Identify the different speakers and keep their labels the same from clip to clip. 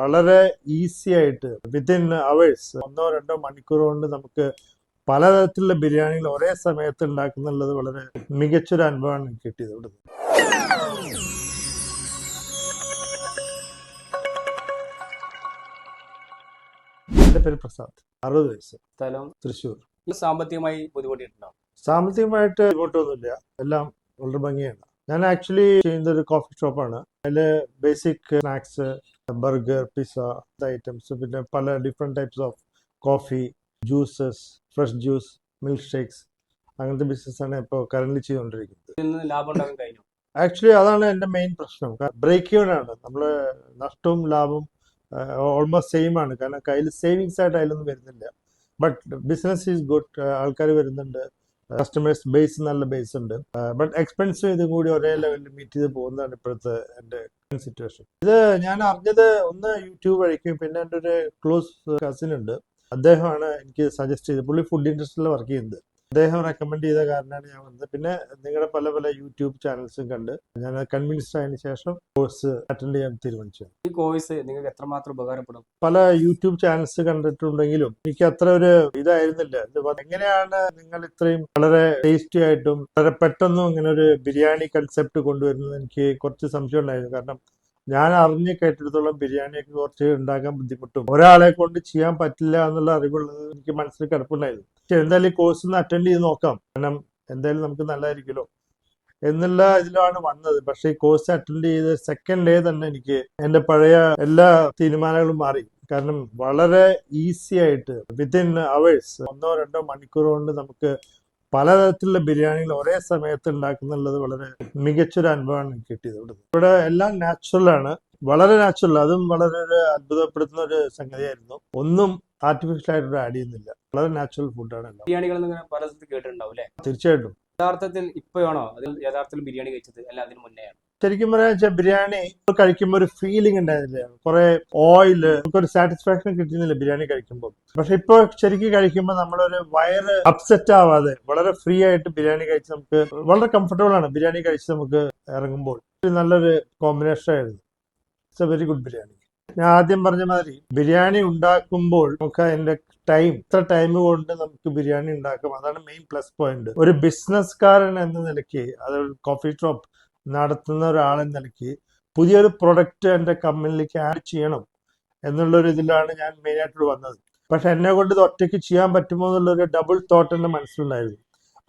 Speaker 1: വളരെ ഈസി ആയിട്ട് within hours ഒന്നോ രണ്ടോ മണിക്കൂർ കൊണ്ട് നമുക്ക് പലതരത്തിലുള്ള ബിരിയാണികൾ ഒരേ സമയത്ത് ഉണ്ടാക്കുന്നുള്ളത് വളരെ മികച്ചൊരു അനുഭവമാണ് എനിക്ക് കിട്ടിയത് ഇവിടുന്ന്. എന്റെ പേര് പ്രസാദ്. അറുപത് വയസ്സ്.
Speaker 2: സ്ഥലം?
Speaker 1: തൃശ്ശൂർ.
Speaker 2: സാമ്പത്തികമായി ബുദ്ധിമുട്ടിയിട്ടുണ്ടോ?
Speaker 1: സാമ്പത്തികമായിട്ട് ഇങ്ങോട്ടൊന്നുമില്ല എല്ലാം വളരെ ഭംഗിയാണ്. ഞാൻ ആക്ച്വലി ചെയ്യുന്ന ഒരു കോഫി ഷോപ്പാണ് അതിൽ basic snacks burger pizza items പിന്നെ പല different types of coffee juices fresh juice milk shakes അങ്ങനത്തെ ബിസിനസ്സാണ് ഇപ്പോൾ കറന്റ് ചെയ്തുകൊണ്ടിരിക്കുന്നത്. ആക്ച്വലി അതാണ് എന്റെ മെയിൻ പ്രശ്നം. ബ്രേക്ക് ഈവൻ ആണ്. നമ്മൾ നഷ്ടവും ലാഭവും ഓൾമോസ്റ്റ് സെയിം ആണ്. കാരണം കയ്യിൽ സേവിങ്സ് ആയിട്ട് അതിലൊന്നും വരുന്നില്ല. ബട്ട് ബിസിനസ് ഈസ് ഗുഡ് ആൾക്കാർ വരുന്നുണ്ട്. കസ്റ്റമേഴ്സ് ബേസ് നല്ല ബേസ് ഉണ്ട്. ബട്ട് എക്സ്പെൻസ് ഇതും കൂടി ഒരേ ലെവലിൽ മീറ്റ് ചെയ്ത് പോകുന്നതാണ് ഇപ്പോഴത്തെ എന്റെ സിറ്റുവേഷൻ ഇത് ഞാൻ അറിഞ്ഞത് ഒന്ന് യൂട്യൂബ് വഴിക്കും പിന്നെ എന്റെ ഒരു ക്ലോസ് കസിൻ ഉണ്ട്. അദ്ദേഹമാണ് എനിക്ക് സജസ്റ്റ് ചെയ്തത്. പുള്ളി ഫുഡ് ഇൻഡസ്ട്രിയിൽ വർക്ക് ചെയ്യുന്നത്. അദ്ദേഹം റെക്കമെൻഡ് ചെയ്ത കാരണമാണ് ഞാൻ വന്നത്. പിന്നെ നിങ്ങളുടെ പല പല യൂട്യൂബ് ചാനൽസും കണ്ട് ഞാൻ കൺവിൻസ്ഡ് ആയതിനു ശേഷം കോഴ്സ് അറ്റൻഡ് ചെയ്യാൻ തീരുമാനിച്ചു.
Speaker 2: ഈ കോഴ്സ് നിങ്ങൾക്ക് എത്രമാത്രം ഉപകാരപ്പെടും?
Speaker 1: പല യൂട്യൂബ് ചാനൽസ് കണ്ടിട്ടുണ്ടെങ്കിലും എനിക്ക് അത്ര ഒരു ഇതായിരുന്നില്ല. എങ്ങനെയാണ് നിങ്ങൾ ഇത്രയും വളരെ ടേസ്റ്റി ആയിട്ടും വളരെ പെട്ടെന്നും ഇങ്ങനെ ഒരു ബിരിയാണി കൺസെപ്റ്റ് കൊണ്ടുവരുന്നത് എനിക്ക് കുറച്ച് സംശയം ഉണ്ടായിരുന്നു. കാരണം ഞാൻ അറിഞ്ഞ് കേട്ടിടത്തോളം ബിരിയാണിയൊക്കെ കുറച്ച് ഉണ്ടാക്കാൻ ബുദ്ധിമുട്ടും. ഒരാളെ കൊണ്ട് ചെയ്യാൻ പറ്റില്ല എന്നുള്ള അറിവുള്ളത് എനിക്ക് മനസ്സിൽ കിടപ്പുണ്ടായിരുന്നു. പക്ഷെ എന്തായാലും കോഴ്സ് ഒന്ന് അറ്റൻഡ് ചെയ്ത് നോക്കാം. കാരണം എന്തായാലും നമുക്ക് നല്ലതായിരിക്കുമല്ലോ എന്നുള്ള ഇതിലാണ് വന്നത്. പക്ഷെ ഈ കോഴ്സ് അറ്റൻഡ് ചെയ്ത് സെക്കൻഡ് ഡേ തന്നെ എനിക്ക് എന്റെ പഴയ എല്ലാ തീരുമാനങ്ങളും മാറി. കാരണം വളരെ ഈസി ആയിട്ട് വിത്തിൻ അവേഴ്സ് ഒന്നോ രണ്ടോ മണിക്കൂർ കൊണ്ട് നമുക്ക് പലതരത്തിലുള്ള ബിരിയാണികൾ ഒരേ സമയത്ത് ഉണ്ടാക്കുന്നുള്ളത് വളരെ മികച്ചൊരു അനുഭവമാണ് കിട്ടിയത് ഇവിടെ ഇവിടെ എല്ലാം നാച്ചുറലാണ് വളരെ നാച്ചുറൽ അതും വളരെ ഒരു അത്ഭുതപ്പെടുത്തുന്ന ഒരു സംഗതിയായിരുന്നു. ഒന്നും ആർട്ടിഫിഷ്യൽ ആയിട്ട് ആഡ് ചെയ്യുന്നില്ല. വളരെ നാച്ചുറൽ ഫുഡാണ് എല്ലാം.
Speaker 2: ബിരിയാണികൾ പല കേട്ടിട്ടുണ്ടാവും അല്ലേ?
Speaker 1: തീർച്ചയായിട്ടും.
Speaker 2: യഥാർത്ഥത്തിൽ ഇപ്പോഴാണോ? യഥാർത്ഥത്തിൽ ബിരിയാണി കഴിച്ചത്? അല്ല അതിന് മുന്നെയാണ്.
Speaker 1: ശരിക്കും പറയാ വെച്ചാൽ ബിരിയാണി കഴിക്കുമ്പോൾ ഒരു ഫീലിംഗ് ഉണ്ടായിരുന്നില്ല. കുറെ ഓയിൽ നമുക്കൊരു സാറ്റിസ്ഫാക്ഷൻ കിട്ടുന്നില്ല ബിരിയാണി കഴിക്കുമ്പോൾ പക്ഷെ ഇപ്പൊ ശരിക്കും കഴിക്കുമ്പോൾ നമ്മളൊരു വയറ് അപ്സെറ്റ് ആവാതെ വളരെ ഫ്രീ ആയിട്ട് ബിരിയാണി കഴിച്ച് നമുക്ക് വളരെ കംഫർട്ടബിൾ ആണ് ബിരിയാണി കഴിച്ച് നമുക്ക് ഇറങ്ങുമ്പോൾ. നല്ലൊരു കോമ്പിനേഷൻ ആയിരുന്നു. It's a very good biryani. ഞാൻ ആദ്യം പറഞ്ഞ മാതിരി ബിരിയാണി ഉണ്ടാക്കുമ്പോൾ നമുക്ക് അതിന്റെ ടൈം ഇത്ര ടൈം കൊണ്ട് നമുക്ക് ബിരിയാണി ഉണ്ടാക്കാം. അതാണ് മെയിൻ പ്ലസ് പോയിന്റ് ഒരു ബിസിനസ്കാരൻ എന്ന നിലയ്ക്ക് അതൊരു കോഫി ഷോപ്പ് നടത്തുന്ന ഒരാളെന്ന നിലയ്ക്ക് പുതിയൊരു പ്രൊഡക്റ്റ് എന്റെ കമ്പനിയിലേക്ക് ആഡ് ചെയ്യണം എന്നുള്ളൊരു ഇതിലാണ് ഞാൻ മെയിൻ ആയിട്ട് വന്നത്. പക്ഷെ എന്നെ കൊണ്ട് ഇത് ഒറ്റയ്ക്ക് ചെയ്യാൻ പറ്റുമോ എന്നുള്ളൊരു ഡബിൾ തോട്ട് എന്റെ മനസ്സിലുണ്ടായിരുന്നു.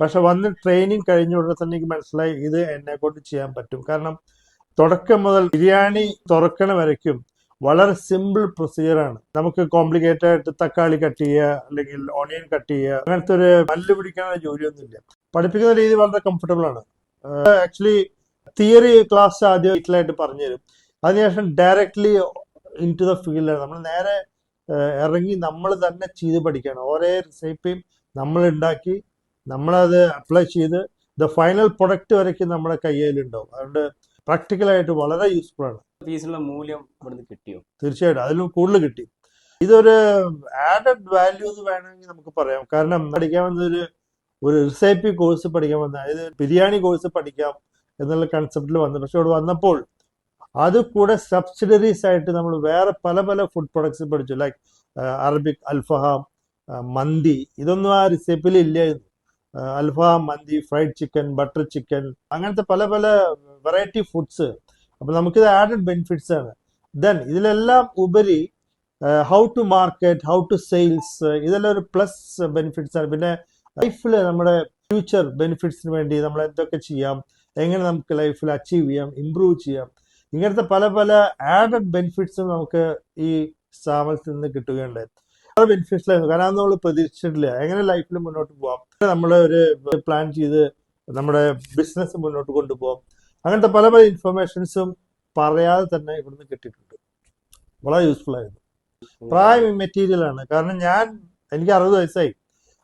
Speaker 1: പക്ഷെ വന്ന് ട്രെയിനിങ് കഴിഞ്ഞ ഉടനെ തന്നെ എനിക്ക് മനസ്സിലായി ഇത് എന്നെ കൊണ്ട് ചെയ്യാൻ പറ്റും. കാരണം തുടക്കം മുതൽ ബിരിയാണി തുറക്കണ വരയ്ക്കും വളരെ സിമ്പിൾ പ്രൊസീജിയറാണ് നമുക്ക് കോംപ്ലിക്കേറ്റഡ് ആയിട്ട് തക്കാളി കട്ട് ചെയ്യുക അല്ലെങ്കിൽ ഓണിയൻ കട്ട് ചെയ്യുക അങ്ങനത്തെ ഒരു മല്ല് പിടിക്കാനുള്ള ജോലിയൊന്നുമില്ല. പഠിപ്പിക്കുന്ന രീതി വളരെ കംഫർട്ടബിൾ ആണ്. ആക്ച്വലി തിയറി ക്ലാസ് ആദ്യം വീട്ടിലായിട്ട് പറഞ്ഞു തരും അതിനുശേഷം ഡയറക്ട്ലി ഇൻ ടു ദ ഫീൽഡാണ് നമ്മൾ നേരെ ഇറങ്ങി നമ്മൾ തന്നെ ചെയ്ത് പഠിക്കണം ഓരോ റെസിപ്പിയും നമ്മൾ ഉണ്ടാക്കി നമ്മളത് അപ്ലൈ ചെയ്ത് ദ ഫൈനൽ പ്രൊഡക്റ്റ് വരയ്ക്കും നമ്മുടെ കയ്യിലുണ്ടാവും. അതുകൊണ്ട് പ്രാക്ടിക്കലായിട്ട് വളരെ യൂസ്ഫുൾ ആണ്.
Speaker 2: ഫീസിനുള്ള മൂല്യം ഇവിടുന്ന് കിട്ടിയോ?
Speaker 1: തീർച്ചയായിട്ടും. അതിലും കൂടുതൽ കിട്ടി. ഇതൊരു ആഡഡ് വാല്യൂ എന്ന് വേണമെങ്കിൽ നമുക്ക് പറയാം. കാരണം പഠിക്കാൻ വന്നൊരു ഒരു റിസൈപ്പി കോഴ്സ് പഠിക്കാൻ വന്ന അതായത് ബിരിയാണി കോഴ്സ് പഠിക്കാം. എന്നുള്ള കൺസെപ്റ്റിൽ വന്നു പക്ഷെ അവിടെ വന്നപ്പോൾ അത് കൂടെ സബ്സിഡറീസ് ആയിട്ട് നമ്മൾ വേറെ പല പല ഫുഡ് പ്രൊഡക്ട്സ് പഠിച്ചു ലൈക്ക് അറബിക് അൽഫഹാം മന്തി. ഇതൊന്നും ആ റെസിപ്പിയിൽ ഇല്ലായിരുന്നു. അൽഫഹാം മന്തി ഫ്രൈഡ് ചിക്കൻ ബട്ടർ ചിക്കൻ അങ്ങനത്തെ പല പല വെറൈറ്റി ഫുഡ്സ് അപ്പൊ നമുക്കിത് ആഡഡ് ബെനിഫിറ്റ്സ് ആണ്. ദെൻ ഇതിലെല്ലാം ഉപരി how to market how to sales ഇതെല്ലാം ഒരു പ്ലസ് ബെനിഫിറ്റ്സ് ആണ്. പിന്നെ ലൈഫിൽ നമ്മുടെ ഫ്യൂച്ചർ ബെനിഫിറ്റ്സിന് വേണ്ടി നമ്മൾ എന്തൊക്കെ ചെയ്യാം? എങ്ങനെ നമുക്ക് ലൈഫിൽ അച്ചീവ് ചെയ്യാം ഇമ്പ്രൂവ് ചെയ്യാം. ഇങ്ങനത്തെ പല പല ആഡഡ് ബെനിഫിറ്റ്സും നമുക്ക് ഈ സ്ഥാപനത്തിൽ നിന്ന് കിട്ടുകയുണ്ടായി. പല ബെനിഫിറ്റ്സ് കാരണം നമ്മൾ പ്രതീക്ഷിച്ചിട്ടില്ല. എങ്ങനെ ലൈഫിൽ മുന്നോട്ട് പോവാം? നമ്മൾ ഒരു പ്ലാൻ ചെയ്ത് നമ്മുടെ ബിസിനസ് മുന്നോട്ട് കൊണ്ടുപോകാം അങ്ങനത്തെ പല പല ഇൻഫർമേഷൻസും പറയാതെ തന്നെ ഇവിടുന്ന് കിട്ടിയിട്ടുണ്ട്. വളരെ യൂസ്ഫുൾ ആയിരുന്നു. പ്രായം മെറ്റീരിയൽ ആണ്. കാരണം ഞാൻ എനിക്ക് അറുപത് വയസ്സായി.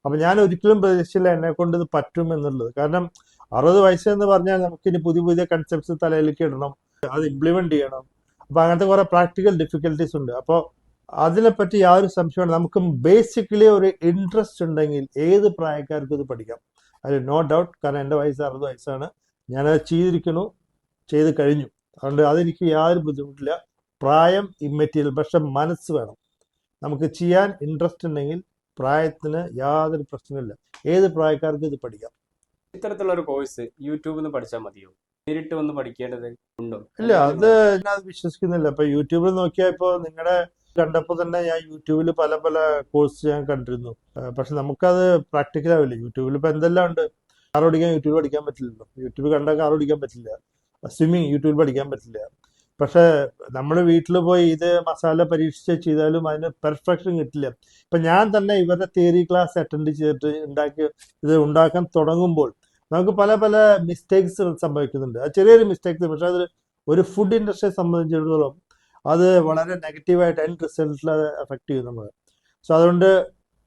Speaker 1: അപ്പൊ ഞാൻ ഒരിക്കലും പ്രതീക്ഷിച്ചില്ല എന്നെ കൊണ്ട് ഇത് പറ്റും എന്നുള്ളത്. കാരണം അറുപത് വയസ്സ് എന്ന് പറഞ്ഞാൽ നമുക്ക് ഇനി പുതിയ പുതിയ കൺസെപ്റ്റ്സ് തലയിലേക്ക് ഇടണം. അത് ഇംപ്ലിമെന്റ് ചെയ്യണം. അപ്പൊ അങ്ങനത്തെ കുറെ പ്രാക്ടിക്കൽ ഡിഫിക്കൽട്ടീസ് ഉണ്ട്. അപ്പോൾ അതിനെപ്പറ്റി യാതൊരു സംശയമാണ് നമുക്ക് ബേസിക്കലി ഒരു ഇൻട്രസ്റ്റ് ഉണ്ടെങ്കിൽ ഏത് പ്രായക്കാർക്കും ഇത് പഠിക്കാം. അതിൽ നോ ഡൗട്ട് കാരണം എന്റെ വയസ്സ് അറുപത് വയസ്സാണ്. ഞാനത് ചെയ്തിരിക്കുന്നു. ചെയ്ത് കഴിഞ്ഞു. അതുകൊണ്ട് അതെനിക്ക് യാതൊരു ബുദ്ധിമുട്ടില്ല. പ്രായം ഇമ്മറ്റീരിയൽ പക്ഷെ മനസ്സ് വേണം. നമുക്ക് ചെയ്യാൻ ഇൻട്രസ്റ്റ് ഉണ്ടെങ്കിൽ പ്രായത്തിന് യാതൊരു പ്രശ്നമില്ല ഏത് പ്രായക്കാർക്കും ഇത് പഠിക്കാം.
Speaker 2: ഇത്തരത്തിലുള്ള ഒരു കോഴ്സ് യൂട്യൂബിൽ നിന്ന് പഠിച്ചാൽ മതിയോ? നേരിട്ട് വന്ന് പഠിക്കേണ്ടത് ഉണ്ടോ?
Speaker 1: ഇല്ല അത് ഞാൻ വിശ്വസിക്കുന്നില്ല. ഇപ്പൊ യൂട്യൂബിൽ നോക്കിയാൽ ഇപ്പൊ നിങ്ങളുടെ കണ്ടപ്പോൾ തന്നെ ഞാൻ യൂട്യൂബിൽ പല പല കോഴ്സ് ഞാൻ കണ്ടിരുന്നു. പക്ഷെ നമുക്കത് പ്രാക്ടിക്കൽ ആവില്ല. യൂട്യൂബിൽ ഇപ്പൊ എന്തെല്ലാം ഉണ്ട്? കാർ ഓടിക്കാൻ യൂട്യൂബിൽ പഠിക്കാൻ പറ്റില്ലല്ലോ. യൂട്യൂബ് കണ്ട കാർ ഓടിക്കാൻ പറ്റില്ല. സ്വിമ്മിങ് യൂട്യൂബിൽ പഠിക്കാൻ പറ്റില്ല. പക്ഷെ നമ്മൾ വീട്ടിൽ പോയി ഇത് മസാല പരീക്ഷിച്ച് ചെയ്താലും അതിന് പെർഫെക്ഷൻ കിട്ടില്ല. ഇപ്പൊ ഞാൻ തന്നെ ഇവരുടെ തിയറി ക്ലാസ് അറ്റൻഡ് ചെയ്തിട്ട് ഉണ്ടാക്കി ഇത് ഉണ്ടാക്കാൻ തുടങ്ങുമ്പോൾ നമുക്ക് പല പല മിസ്റ്റേക്സ് സംഭവിക്കുന്നുണ്ട്. അത് ചെറിയൊരു മിസ്റ്റേക്സ് പക്ഷെ അത് ഒരു ഫുഡ് ഇൻഡസ്ട്രിയെ സംബന്ധിച്ചിടത്തോളം അത് വളരെ നെഗറ്റീവായിട്ട് എൻഡ് റിസൾട്ടിൽ അത് എഫക്ട് ചെയ്യും നമ്മൾ സോ അതുകൊണ്ട്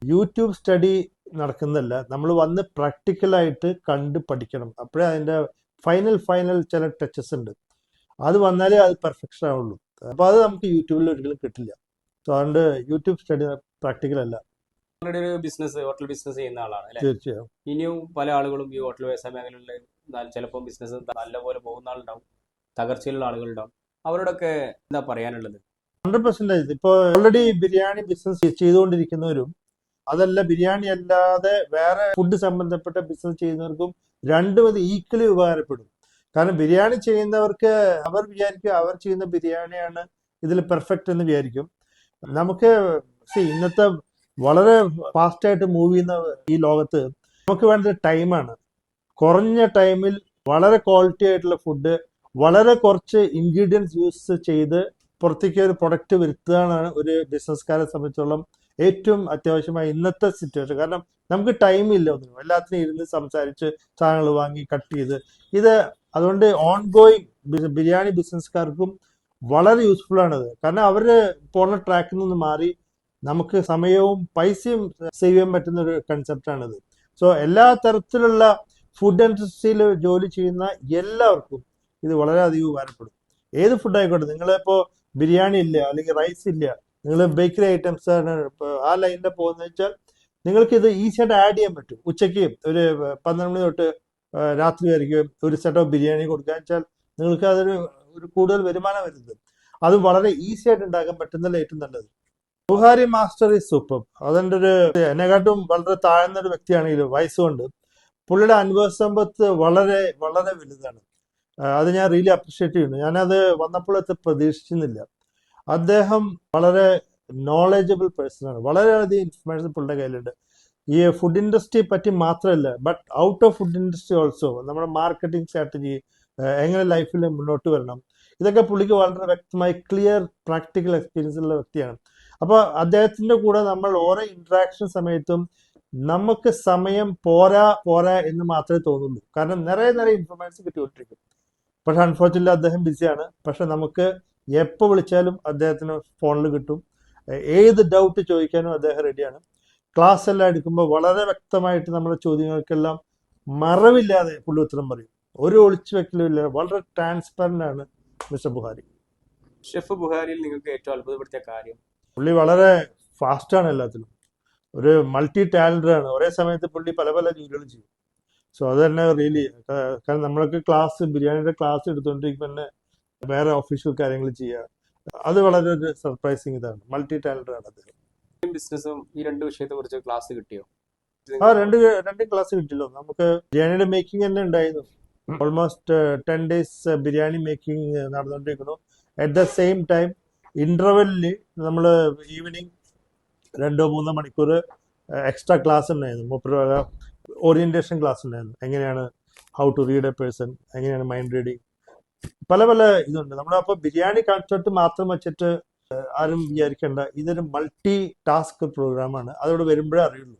Speaker 1: യൂട്യൂബ് സ്റ്റഡി നടക്കുന്നില്ല നമ്മൾ വന്ന് പ്രാക്ടിക്കലായിട്ട് കണ്ട് പഠിക്കണം. അപ്പോഴേ അതിന്റെ ഫൈനൽ ഫൈനൽ ചില ടച്ചസ് ഉണ്ട്. അത് വന്നാലേ അത് പെർഫെക്ഷൻ ആവുള്ളൂ. അപ്പോൾ അത് നമുക്ക് യൂട്യൂബിൽ ഒരിക്കലും കിട്ടില്ല. സോ അതുകൊണ്ട് യൂട്യൂബ് സ്റ്റഡി പ്രാക്ടിക്കൽ അല്ല
Speaker 2: ഓൾറെഡി ഒരു ബിസിനസ് ഹോട്ടൽ ബിസിനസ് ചെയ്യുന്ന ആളാണ്
Speaker 1: തീർച്ചയായും.
Speaker 2: ഇനിയും പല ആളുകളും ഈ ഹോട്ടൽ വ്യവസായ മേഖലകളിൽ ചിലപ്പോൾ ബിസിനസ് നല്ലപോലെ പോകുന്ന ആളുണ്ടാവും തകർച്ചയിലുള്ള ആളുകളുണ്ടാവും. അവരോടൊക്കെ എന്താ പറയാനുള്ളത്?
Speaker 1: ഹൺഡ്രഡ് പെർസെന്റേജ് ഇപ്പോൾ ഓൾറെഡി ബിരിയാണി ബിസിനസ് ചെയ്തുകൊണ്ടിരിക്കുന്നവരും അതല്ല ബിരിയാണി അല്ലാതെ വേറെ ഫുഡ് സംബന്ധപ്പെട്ട ബിസിനസ് ചെയ്യുന്നവർക്കും രണ്ടും അത് ഈക്വലി ഉപകാരപ്പെടും. കാരണം ബിരിയാണി ചെയ്യുന്നവർക്ക് അവർ വിചാരിക്കും അവർ ചെയ്യുന്ന ബിരിയാണിയാണ് ഇതിൽ പെർഫെക്റ്റ് എന്ന് വിചാരിക്കും. നമുക്ക് ഇന്നത്തെ വളരെ ഫാസ്റ്റായിട്ട് മൂവ് ചെയ്യുന്ന ഈ ലോകത്ത് നമുക്ക് വേണ്ടത് ടൈമാണ് കുറഞ്ഞ ടൈമിൽ വളരെ ക്വാളിറ്റി ആയിട്ടുള്ള ഫുഡ് വളരെ കുറച്ച് ഇൻഗ്രീഡിയൻസ് യൂസ് ചെയ്ത് പുറത്തേക്ക് ഒരു പ്രൊഡക്റ്റ് വരുത്തുകയാണ് ഒരു ബിസിനസ്സുകാരെ സംബന്ധിച്ചോളം ഏറ്റവും അത്യാവശ്യമായ ഇന്നത്തെ സിറ്റുവേഷൻ കാരണം നമുക്ക് ടൈം ഇല്ല ഒന്നും എല്ലാത്തിനും ഇരുന്ന് സംസാരിച്ച് സാധനങ്ങൾ വാങ്ങി കട്ട് ചെയ്ത്. ഇത് അതുകൊണ്ട് ഓൺ ഗോയിങ് ബിരിയാണി ബിസിനസ്സുകാർക്കും വളരെ യൂസ്ഫുൾ ആണത്. കാരണം അവർ പോണ ട്രാക്കിൽ നിന്ന് മാറി നമുക്ക് സമയവും പൈസയും സേവ് ചെയ്യാൻ പറ്റുന്ന ഒരു കൺസെപ്റ്റാണിത് സോ എല്ലാ തരത്തിലുള്ള ഫുഡ് ഇൻഡസ്ട്രിയിൽ ജോലി ചെയ്യുന്ന എല്ലാവർക്കും ഇത് വളരെയധികം ഉപകാരപ്പെടും. ഏത് ഫുഡ് ആയിക്കോട്ടെ നിങ്ങളിപ്പോ ബിരിയാണി ഇല്ല അല്ലെങ്കിൽ റൈസ് ഇല്ല നിങ്ങൾ ബേക്കറി ഐറ്റംസ് ആ ലൈനിൽ പോകുന്നത് വെച്ചാൽ നിങ്ങൾക്ക് ഇത് ഈസി ആയിട്ട് ആഡ് ചെയ്യാൻ പറ്റും. ഉച്ചയ്ക്ക് ഒരു പന്ത്രണ്ട് മണി തൊട്ട് രാത്രി വരയ്ക്കും ഒരു സെറ്റ് ഓഫ് ബിരിയാണി കൊടുക്കുക വെച്ചാൽ നിങ്ങൾക്ക് അതൊരു ഒരു കൂടുതൽ വരുമാനം വരുന്നത്. അത് വളരെ ഈസി ആയിട്ട് ഉണ്ടാക്കാൻ പറ്റുന്നതിൽ ഏറ്റവും നല്ലത്. Buhari master is super. അതെന്റെ ഒരു എന്നെക്കാട്ടും വളരെ താഴ്ന്ന ഒരു വ്യക്തിയാണെങ്കിലും വയസ്സുകൊണ്ട്. പുള്ളിയുടെ അനുഭവ സമ്പത്ത് വളരെ വളരെ വലുതാണ്. അത് ഞാൻ റിയലി അപ്രിഷ്യേറ്റ് ചെയ്യുന്നു. ഞാനത് വന്നപ്പോഴത്തെ പ്രതീക്ഷിച്ചിരുന്നില്ല. അദ്ദേഹം വളരെ നോളജബിൾ പേഴ്സൺ ആണ്. വളരെയധികം ഇൻഫർമേഷൻ പുള്ളിയുടെ കയ്യിലുണ്ട്. ഈ ഫുഡ് ഇൻഡസ്ട്രിയെ പറ്റി മാത്രമല്ല but out of food industry also നമ്മുടെ മാർക്കറ്റിംഗ് സ്ട്രാറ്റജി എങ്ങനെ ലൈഫിൽ മുന്നോട്ട് വരണം ഇതൊക്കെ പുള്ളിക്ക് വളരെ വ്യക്തമായി ക്ലിയർ പ്രാക്ടിക്കൽ എക്സ്പീരിയൻസ് ഉള്ള വ്യക്തിയാണ്. അപ്പോൾ അദ്ദേഹത്തിന്റെ കൂടെ നമ്മൾ ഓരോ ഇന്ററാക്ഷൻ സമയത്തും നമുക്ക് സമയം പോരാ പോരാ എന്ന് മാത്രമേ തോന്നുള്ളൂ കാരണം നിറയെ നിറയെ ഇൻഫർമേഷൻ കിട്ടിക്കൊണ്ടിരിക്കും. പക്ഷെ അൺഫോർച്ചുനേറ്റ്ലി അദ്ദേഹം ബിസിയാണ് പക്ഷെ നമുക്ക് എപ്പോൾ വിളിച്ചാലും അദ്ദേഹത്തിന് ഫോണിൽ കിട്ടും. ഏത് ഡൗട്ട് ചോദിക്കാനും അദ്ദേഹം റെഡിയാണ് ക്ലാസ് എല്ലാം എടുക്കുമ്പോൾ വളരെ വ്യക്തമായിട്ട് നമ്മുടെ ചോദ്യങ്ങൾക്കെല്ലാം മറവില്ലാതെ പുള്ളി ഉത്തരം പറയും. ഒരു ഒളിച്ചു വെക്കലും ഇല്ല. വളരെ ട്രാൻസ്പെറന്റ് ആണ് മിസ്റ്റർ ബുഹാരി.
Speaker 2: ഷെഫ് ബുഹാരിയിൽ നിങ്ങൾക്ക് ഏറ്റവും അത്ഭുതപ്പെടുത്തിയ കാര്യം?
Speaker 1: പുള്ളി വളരെ ഫാസ്റ്റാണ് ആണ് എല്ലാത്തിലും. ഒരു മൾട്ടി ടാലന്റഡ് ആണ്. ഒരേ സമയത്ത് പുള്ളി പല പല ജോലികളും ചെയ്യും. സോ അത് തന്നെ റിയലി കാരണം നമ്മൾക്ക് ക്ലാസ് ബിരിയാണിയുടെ ക്ലാസ് എടുത്തുകൊണ്ടിരിക്കുമ്പോൾ തന്നെ വേറെ ഒഫീഷ്യൽ കാര്യങ്ങൾ ചെയ്യുക അത് വളരെ ഒരു സർപ്രൈസിങ് ഇതാണ്. മൾട്ടി ടാലന്റഡ് ആണ് അദ്ദേഹം.
Speaker 2: ബിസിനസ്സും ഈ രണ്ട് വിഷയത്തെ കുറിച്ച് ക്ലാസ് കിട്ടിയോ?
Speaker 1: ആ രണ്ട് രണ്ടും ക്ലാസ് കിട്ടില്ലോ നമുക്ക് ബിരിയാണിയുടെ മേക്കിംഗ് തന്നെ ഉണ്ടായിരുന്നു. Almost ten days biryani making നടന്നുകൊണ്ടിരിക്കുന്നു അറ്റ് ദ സെയിം ടൈം ഇന്റർവെല്ലിൽ നമ്മൾ ഈവനിങ് രണ്ടോ മൂന്നോ മണിക്കൂർ എക്സ്ട്രാ ക്ലാസ് ഉണ്ടായിരുന്നു. മൂപ്പര് ഓറിയന്റേഷൻ ക്ലാസ് ഉണ്ടായിരുന്നു. എങ്ങനെയാണ് how to read a person എങ്ങനെയാണ് മൈൻഡ് റീഡിങ് പല പല ഇതുണ്ട്. നമ്മൾ അപ്പോൾ ബിരിയാണി കൺസെപ്റ്റ് മാത്രം വെച്ചിട്ട് ആരും വിചാരിക്കേണ്ട. ഇതൊരു മൾട്ടി ടാസ്ക് പ്രോഗ്രാമാണ് അതോട് വരുമ്പോഴേ അറിയുള്ളൂ.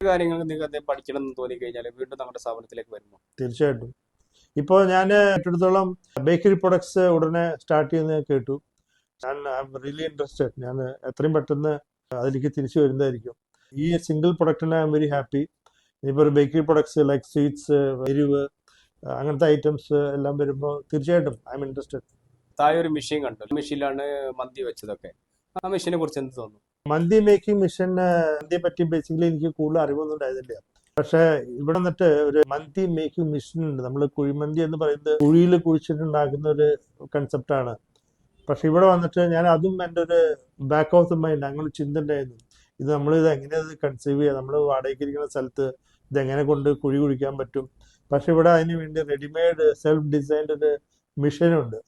Speaker 2: കാര്യങ്ങൾ നിങ്ങൾക്ക് അദ്ദേഹം പഠിക്കണം എന്ന് തോന്നി കഴിഞ്ഞാൽ വീണ്ടും നമ്മുടെ സ്ഥാപനത്തിലേക്ക് വരുമോ?
Speaker 1: തീർച്ചയായിട്ടും. ഇപ്പോൾ ഞാൻ ഏറ്റെടുത്തോളം ബേക്കറി പ്രൊഡക്ട്സ് ഉടനെ സ്റ്റാർട്ട് ചെയ്യുന്നത് കേട്ടു. ഞാൻ ഐ എം റിയലി ഇൻട്രസ്റ്റഡ് ഞാൻ എത്രയും പെട്ടെന്ന് അതിലേക്ക് തിരിച്ചു വരുന്നതായിരിക്കും. ഈ സിംഗിൾ പ്രൊഡക്റ്റിന് ഐ എം വെരി ഹാപ്പി ഇനിയിപ്പോൾ ഒരു ബേക്കറി പ്രൊഡക്ട്സ് ലൈക്ക് സ്വീറ്റ്സ് എരിവ് അങ്ങനത്തെ ഐറ്റംസ് എല്ലാം വരുമ്പോൾ തീർച്ചയായിട്ടും ഐ എം ഇൻട്രസ്റ്റഡ്
Speaker 2: താഴെ ഒരു മെഷീൻ കണ്ടു. മെഷീനിലാണ് മന്തി വെച്ചതൊക്കെ. ആ മെഷീനെ കുറിച്ച് എന്ത് തോന്നുന്നു?
Speaker 1: മന്തി മേക്കിംഗ് മെഷീൻ മന്തിയെ പറ്റി ബേസിക്കലി എനിക്ക് കൂടുതൽ അറിവൊന്നും ഉണ്ടായിരുന്നില്ല. പക്ഷെ ഇവിടെ വന്നിട്ട് ഒരു മന്തി മേക്കിംഗ് മെഷീൻ ഉണ്ട്. നമ്മൾ കുഴിമന്തി എന്ന് പറയുന്നത് കുഴിയിൽ കുഴിച്ചിട്ടുണ്ടാക്കുന്ന ഒരു കൺസെപ്റ്റാണ് പക്ഷെ ഇവിടെ വന്നിട്ട് ഞാൻ അതും എന്റെ ഒരു ബാക്ക് ഓഫ് ദ മൈൻഡ് അങ്ങനെ ചിന്ത ഉണ്ടായിരുന്നു ഇത് നമ്മൾ ഇത് എങ്ങനെ ഇത് കൺസീവ് ചെയ്യുക? നമ്മൾ വാടകയ്ക്ക് ഇരിക്കുന്ന സ്ഥലത്ത് ഇത് എങ്ങനെ കൊണ്ട് കുഴി കുഴിക്കാൻ പറ്റും? പക്ഷെ ഇവിടെ അതിന് വേണ്ടി റെഡിമെയ്ഡ് സെൽഫ് ഡിസൈൻഡ് ഒരു മെഷീനുണ്ട്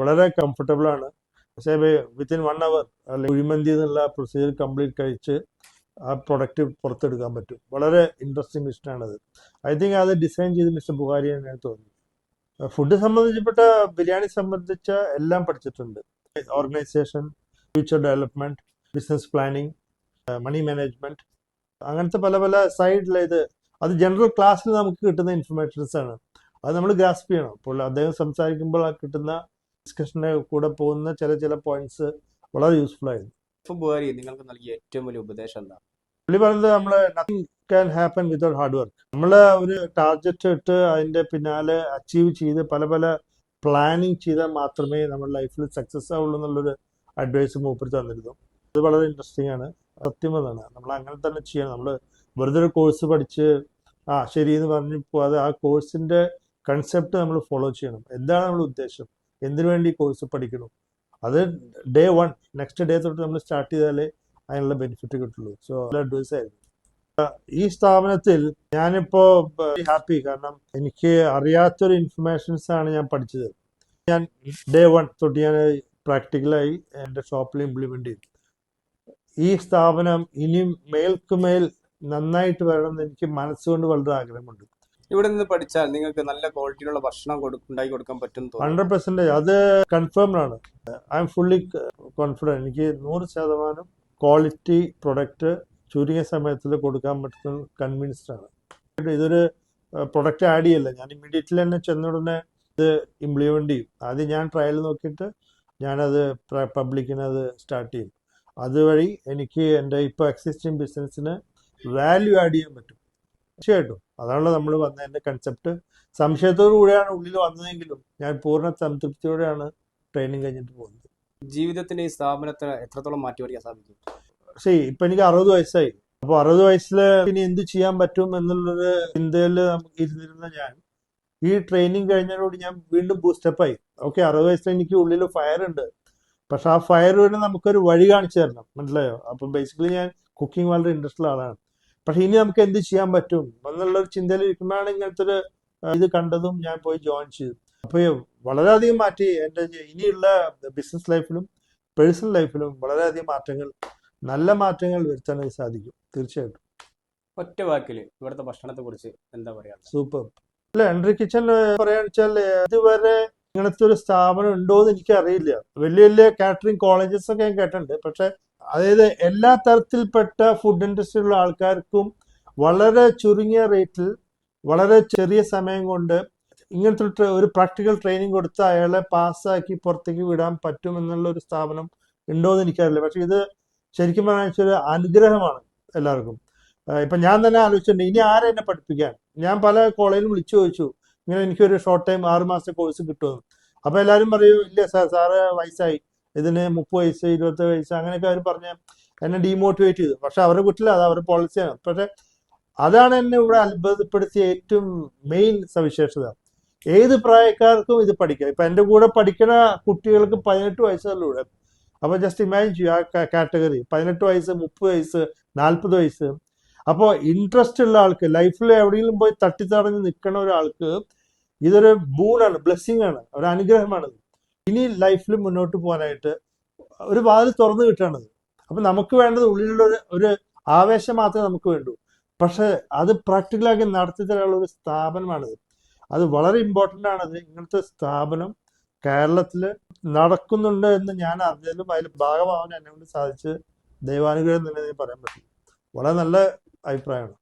Speaker 1: വളരെ കംഫർട്ടബിൾ ആണ്. പക്ഷേ വിത്തിൻ വൺ അവർ അല്ലെങ്കിൽ കുഴിമന്തി എന്നുള്ള പ്രൊസീജിയർ കംപ്ലീറ്റ് കഴിച്ച് ആ പ്രൊഡക്റ്റ് പുറത്തെടുക്കാൻ പറ്റും. വളരെ ഇൻട്രസ്റ്റിംഗ് മിഷനാണത് ഐ തിങ്ക് അത് ഡിസൈൻ ചെയ്ത് മിസ്റ്റർ ബുഹാരി തന്നെയാണ് തോന്നുന്നു. ഫുഡ് സംബന്ധിച്ചപ്പെട്ട ബിരിയാണി സംബന്ധിച്ച എല്ലാം പഠിച്ചിട്ടുണ്ട്. Organisation future development business planning money management അങ്ങനത്തെ പല പല സൈഡിൽ ഇത് അത് ജനറൽ ക്ലാസ്സിൽ നമുക്ക് കിട്ടുന്ന ഇൻഫർമേഷൻസ് ആണ്. അത് നമ്മൾ ഗ്രാസ്പ് ചെയ്യണം. അപ്പോൾ അദ്ദേഹം സംസാരിക്കുമ്പോൾ കിട്ടുന്ന ഡിസ്കഷന്റെ കൂടെ പോകുന്ന ചില ചില പോയിന്റ്സ് വളരെ യൂസ്ഫുൾ ആയിരുന്നു.
Speaker 2: നിങ്ങൾക്ക് നൽകിയ ഏറ്റവും വലിയ ഉപദേശം എന്താ?
Speaker 1: പുള്ളി പറയുന്നത് നമ്മൾ nothing can happen without hard work നമ്മൾ ഒരു ടാർഗറ്റ് ഇട്ട് അതിന്റെ പിന്നാലെ അച്ചീവ് ചെയ്ത് പല പല പ്ലാനിങ് ചെയ്താൽ മാത്രമേ നമ്മുടെ ലൈഫിൽ സക്സസ് ആവുള്ളൂ എന്നുള്ളൊരു അഡ്വൈസ് മൂപ്പർ തന്നിരുന്നു. അത് വളരെ ഇൻട്രസ്റ്റിംഗ് ആണ്. സത്യം അതാണ് നമ്മൾ അങ്ങനെ തന്നെ ചെയ്യണം. നമ്മൾ വെറുതെ ഒരു കോഴ്സ് പഠിച്ച് ആ ശരി എന്ന് പറഞ്ഞ് പോവാതെ ആ കോഴ്സിന്റെ കൺസെപ്റ്റ് നമ്മൾ ഫോളോ ചെയ്യണം. എന്താണ് നമ്മൾ ഉദ്ദേശം? എന്തിനു വേണ്ടി കോഴ്സ് പഠിക്കണം? അത് ഡേ വൺ നെക്സ്റ്റ് ഡേ തൊട്ട് നമ്മൾ സ്റ്റാർട്ട് ചെയ്താലേ അതിനുള്ള ബെനിഫിറ്റ് കിട്ടുള്ളൂ. സോ അഡ്വൈസ് ആയിരുന്നു. ഈ സ്ഥാപനത്തിൽ ഞാനിപ്പോ ഹാപ്പി കാരണം എനിക്ക് അറിയാത്തൊരു ഇൻഫർമേഷൻസ് ആണ് ഞാൻ പഠിച്ചത്. ഞാൻ ഡേ വൺ തൊട്ട് ഞാൻ പ്രാക്ടിക്കലായി എന്റെ ഷോപ്പിൽ ഇംപ്ലിമെന്റ് ചെയ്തു. ഈ സ്ഥാപനം ഇനിയും മേൽക്കുമേൽ നന്നായിട്ട് വരണം എന്ന് എനിക്ക് മനസ്സുകൊണ്ട് വളരെ ആഗ്രഹമുണ്ട്.
Speaker 2: ഇവിടെ നിന്ന് പഠിച്ചാൽ നിങ്ങൾക്ക് നല്ല ക്വാളിറ്റിയിലുള്ള ഭക്ഷണം ഉണ്ടാക്കി കൊടുക്കാൻ പറ്റും
Speaker 1: ഹൺഡ്രഡ് പെർസെന്റേജ് അത് കൺഫേംഡ് ആണ്. ഐ എം ഫുള്ളി കോൺഫിഡന്റ് എനിക്ക് നൂറ് ശതമാനം ക്വാളിറ്റി പ്രൊഡക്റ്റ് ചുരുങ്ങിയ സമയത്തിൽ കൊടുക്കാൻ പറ്റുന്ന കൺവിൻസ്ഡ് ആണ് ഇതൊരു പ്രൊഡക്റ്റ് ആഡ് ചെയ്യല്ല. ഞാൻ ഇമ്മീഡിയറ്റ്ലി തന്നെ ചെന്നുടനെ ഇത് ഇംപ്ലിമെന്റ് ചെയ്യും. ആദ്യം ഞാൻ ട്രയൽ നോക്കിയിട്ട് ഞാനത് പബ്ലിക്കിന് അത് സ്റ്റാർട്ട് ചെയ്യും. അതുവഴി എനിക്ക് എന്റെ ഇപ്പോൾ എക്സിസ്റ്റിംഗ് ബിസിനസ്സിന് വാല്യൂ ആഡ് ചെയ്യാൻ പറ്റും. തീർച്ചയായിട്ടും. അതാണല്ലോ നമ്മൾ വന്നതിന്റെ കൺസെപ്റ്റ് സംശയത്തോടു കൂടെയാണ് ഉള്ളിൽ വന്നതെങ്കിലും ഞാൻ പൂർണ സംതൃപ്തിയോടെയാണ് ട്രെയിനിങ് കഴിഞ്ഞിട്ട് പോകുന്നത്.
Speaker 2: ജീവിതത്തിന്റെ ഈ സ്ഥാപനത്തെ എത്രത്തോളം മാറ്റിമറിക്കാൻ സാധിക്കും?
Speaker 1: പക്ഷേ ഇപ്പൊ എനിക്ക് അറുപത് വയസ്സായി. അപ്പൊ അറുപത് വയസ്സിൽ ഇനി എന്ത് ചെയ്യാൻ പറ്റും എന്നുള്ളൊരു ചിന്തയിൽ നമുക്ക് ഇരുന്നിരുന്ന ഞാൻ ഈ ട്രെയിനിങ് കഴിഞ്ഞതോട് ഞാൻ വീണ്ടും ബൂസ്റ്റപ്പ് ആയി. ഓക്കെ അറുപത് വയസ്സിൽ എനിക്ക് ഉള്ളിൽ ഫയർ ഉണ്ട്. പക്ഷെ ആ ഫയർ വരെ നമുക്കൊരു വഴി കാണിച്ചു തരണം. മനസ്സിലായോ? അപ്പൊ ബേസിക്കലി ഞാൻ കുക്കിംഗ് വളരെ ഇൻട്രസ്റ്റ് ഉള്ള ആളാണ്. പക്ഷെ ഇനി നമുക്ക് എന്ത് ചെയ്യാൻ പറ്റും എന്നുള്ള ഒരു ചിന്തയിൽ ഇരിക്കുമ്പോഴാണ് ഇങ്ങനത്തെ ഒരു ഇത് കണ്ടതും ഞാൻ പോയി ജോയിൻ ചെയ്തു. അപ്പോൾ വളരെയധികം മാറ്റി എന്റെ ഇനിയുള്ള ബിസിനസ് ലൈഫിലും പേഴ്സണൽ ലൈഫിലും വളരെയധികം മാറ്റങ്ങൾ നല്ല മാറ്റങ്ങൾ വരുത്താനായി സാധിക്കും. തീർച്ചയായിട്ടും.
Speaker 2: ഒറ്റ വാക്കിൽ ഇവിടുത്തെ ഭക്ഷണത്തെ കുറിച്ച് എന്താ പറയാ?
Speaker 1: സൂപ്പർ. അല്ല എൻട്രി കിച്ചൺ പറയാന്ന് വെച്ചാൽ ഇതുവരെ ഇങ്ങനത്തെ ഒരു സ്ഥാപനം ഉണ്ടോ എന്ന് എനിക്ക് അറിയില്ല. വലിയ വലിയ കാറ്ററിംഗ് കോളേജസ് ഒക്കെ ഞാൻ കേട്ടിട്ടുണ്ട്. പക്ഷെ അതായത് എല്ലാ തരത്തിൽപ്പെട്ട ഫുഡ് ഇൻഡസ്ട്രിയിലുള്ള ആൾക്കാർക്കും വളരെ ചുരുങ്ങിയ റേറ്റിൽ വളരെ ചെറിയ സമയം കൊണ്ട് ഇങ്ങനത്തെ ഒരു പ്രാക്ടിക്കൽ ട്രെയിനിങ് കൊടുത്ത് അയാളെ പാസ്സാക്കി പുറത്തേക്ക് വിടാൻ പറ്റും എന്നുള്ള ഒരു സ്ഥാപനം ഉണ്ടോ എന്ന് എനിക്കറിയില്ല. പക്ഷെ ഇത് ശരിക്കും പറഞ്ഞാൽ ഒരു അനുഗ്രഹമാണ് എല്ലാവർക്കും. ഇപ്പൊ ഞാൻ തന്നെ ആലോചിച്ചിട്ടുണ്ട് ഇനി ആരെ എന്നെ പഠിപ്പിക്കാൻ? ഞാൻ പല കോളേജിലും വിളിച്ചു ചോദിച്ചു ഇങ്ങനെ എനിക്കൊരു ഷോർട്ട് ടൈം ആറ് മാസത്തെ കോഴ്സ് കിട്ടുമെന്ന്. അപ്പൊ എല്ലാവരും പറയും ഇല്ല സാർ സാറ് വയസ്സായി. ഇതിന് മുപ്പത് വയസ്സ് ഇരുപത്തി വയസ്സ് അങ്ങനെയൊക്കെ അവർ പറഞ്ഞ് എന്നെ ഡീമോട്ടിവേറ്റ് ചെയ്തു. പക്ഷെ അവരുടെ കുട്ടില്ല അത് അവരുടെ പോളിസിയാണ് പക്ഷെ അതാണ് എന്നെ ഇവിടെ അത്ഭുതപ്പെടുത്തിയ ഏറ്റവും മെയിൻ സവിശേഷത. ഏത് പ്രായക്കാർക്കും ഇത് പഠിക്കാം. ഇപ്പം എന്റെ കൂടെ പഠിക്കുന്ന കുട്ടികൾക്ക് പതിനെട്ട് വയസ്സല്ലേ ഇവിടെ അപ്പോൾ ജസ്റ്റ് ഇമാജിൻ ചെയ്യുക ആ കാറ്റഗറി പതിനെട്ട് വയസ്സ് മുപ്പത് വയസ്സ് നാൽപ്പത് വയസ്സ്. അപ്പോൾ ഇൻട്രസ്റ്റ് ഉള്ള ആൾക്ക് ലൈഫിൽ എവിടെയെങ്കിലും പോയി തട്ടിത്തടഞ്ഞ് നിൽക്കുന്ന ഒരാൾക്ക് ഇതൊരു ബൂണാണ് ബ്ലെസ്സിങ് ആണ് ഒരു അനുഗ്രഹമാണ്. ഇനി ലൈഫിൽ മുന്നോട്ട് പോകാനായിട്ട് ഒരു വാതിൽ തുറന്നു കിട്ടുകയാണത് അപ്പം നമുക്ക് വേണ്ടത് ഉള്ളിലുള്ള ഒരു ഒരു ആവേശം മാത്രമേ നമുക്ക് വേണ്ടൂ. പക്ഷേ അത് പ്രാക്ടിക്കലാക്കി നടത്തി തരാനുള്ള ഒരു സ്ഥാപനമാണിത്. അത് വളരെ ഇമ്പോർട്ടന്റ് ആണ്. ഇങ്ങനത്തെ സ്ഥാപനം കേരളത്തിൽ നടക്കുന്നുണ്ട് എന്ന് ഞാൻ അറിഞ്ഞതിലും അതിൽ ഭാഗമാവാൻ എന്നെ കൊണ്ട് സാധിച്ച് ദൈവാനുഗ്രഹം തന്നെ പറയാൻ പറ്റും. വളരെ നല്ല അഭിപ്രായമാണ്.